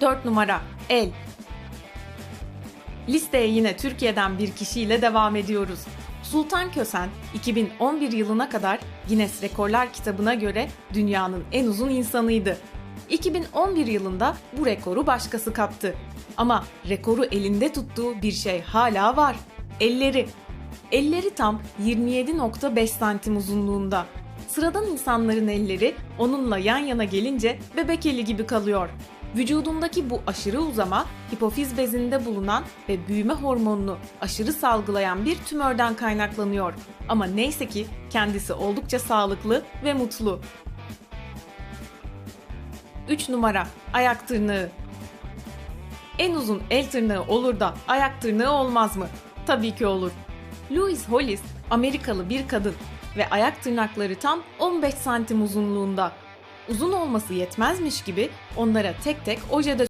4 numara El. Listeye yine Türkiye'den bir kişiyle devam ediyoruz. Sultan Kösen 2011 yılına kadar Guinness Rekorlar kitabına göre dünyanın en uzun insanıydı. 2011 yılında bu rekoru başkası kaptı. Ama rekoru elinde tuttuğu bir şey hala var. Elleri. Elleri tam 27.5 santim uzunluğunda. Sıradan insanların elleri onunla yan yana gelince bebek eli gibi kalıyor. Vücudundaki bu aşırı uzama hipofiz bezinde bulunan ve büyüme hormonunu aşırı salgılayan bir tümörden kaynaklanıyor. Ama neyse ki kendisi oldukça sağlıklı ve mutlu. 3 numara ayak tırnağı. En uzun el tırnağı olur da ayak tırnağı olmaz mı? Tabii ki olur. Louise Hollis Amerikalı bir kadın ve ayak tırnakları tam 15 santim uzunluğunda. Uzun olması yetmezmiş gibi onlara tek tek ojede